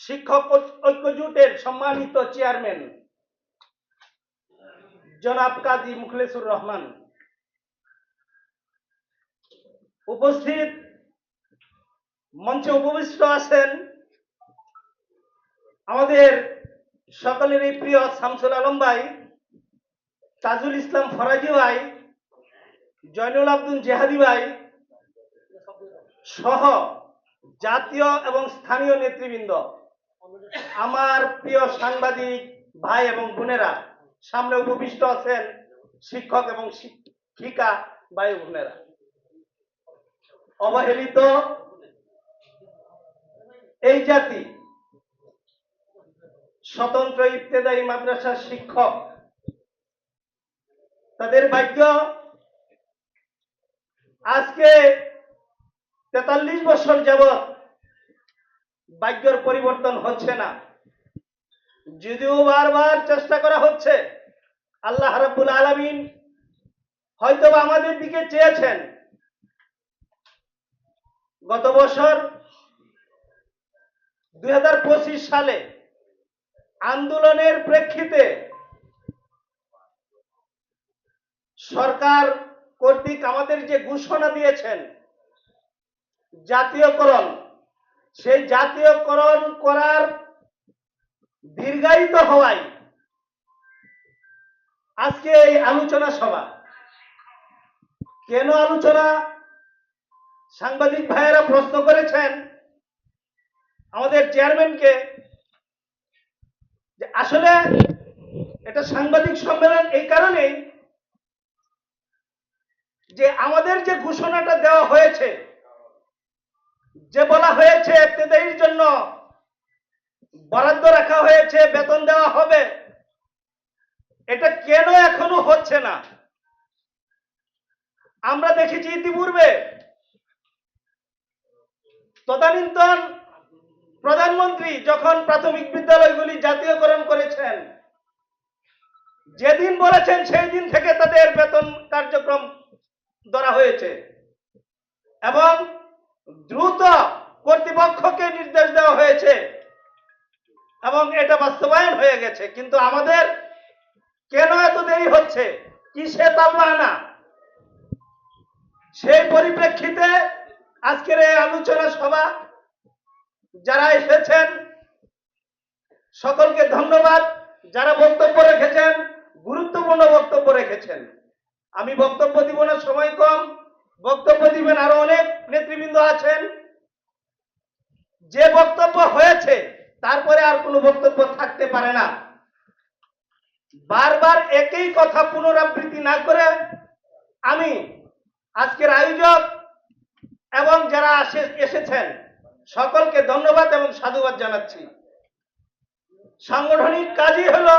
শিক্ষক ঐক্য জোটের সম্মানিত চেয়ারম্যান জনাব কাজী মুখলেসুর রহমান। উপস্থিত মঞ্চে উপবিষ্ট আছেন আমাদের সকলেরই প্রিয় শামসুল আলম ভাই, তাজুল ইসলাম ফরাজি ভাই, জয়নুল আব্দুল জেহাদি ভাই সহ জাতীয় এবং স্থানীয় নেতৃবৃন্দ। আমার প্রিয় সাংবাদিক ভাই এবং বোনেরা, সামনে উপবিষ্ট আছেন শিক্ষক এবং শিক্ষিকা ভাই বোনেরা। অবহেলিত এই জাতি স্বতন্ত্র ইবতেদায়ী মাদ্রাসার শিক্ষক। তাদের ভাগ্য, আজকে তেতাল্লিশ বছর যাবৎ ভাগ্যের পরিবর্তন হচ্ছে না। যদিও বারবার চেষ্টা করা হচ্ছে, আল্লাহ রাব্বুল আলামিন হয়তো আমাদের দিকে চেয়েছেন। গত বছর দু হাজার পঁচিশ সালে আন্দোলনের প্রেক্ষিতে সরকার কর্তৃক আমাদের যে ঘোষণা দিয়েছেন, জাতীয়করণ সেই জাতীয়করণ করার দীর্ঘায়িত হওয়ায় আজকে এই আলোচনা সভা। কেন আলোচনা? সাংবাদিক ভাইয়েরা প্রশ্ন করেছেন আমাদের চেয়ারম্যানকে যে আসলে এটা সাংবাদিক সম্মেলন এই কারণেই যে আমাদের যে ঘোষণাটা দেওয়া হয়েছে যে বলা হয়েছে ইবতেদায়ীর জন্য বরাদ্দ রাখা হয়েছে, বেতন দেওয়া হবে, এটা কেন এখনও হচ্ছে না? আমরা দেখেছি ইতিপূর্বে তদানীন্তন প্রধানমন্ত্রী যখন প্রাথমিক বিদ্যালয়গুলি জাতীয়করণ করেছেন, যেদিন বলেছেন সেই দিন থেকে তাদের বেতন কার্যক্রম ধরা হয়েছে এবং দ্রুত কর্তৃপক্ষকে নির্দেশ দেওয়া হয়েছে। এবং এটা বাস্তবায়ন হয়ে গেছে। কিন্তু আমাদের কেন এত দেরি হচ্ছে? কি কিসে তাল্লানা সেই পরিপ্রেক্ষিতে আজকের এই আলোচনা সভা যারা এসেছেন, সকলকে ধন্যবাদ। যারা বক্তব্য রেখেছেন, গুরুত্বপূর্ণ বক্তব্য রেখেছেন। আমি বক্তব্য দিব না, সময় কম। বক্তব্য দিবেন আরও অনেক নেতৃবৃন্দ আছেন। যে বক্তব্য হয়েছে, তারপরে আর কোনো বক্তব্য থাকতে পারে না। বারবার একই কথা পুনরাবৃত্তি না করে আমি আজকের আয়োজক এবং যারা এসেছেন, সকলকে ধন্যবাদ এবং সাধুবাদ জানাচ্ছি। সাংগঠনিক কাজই হলো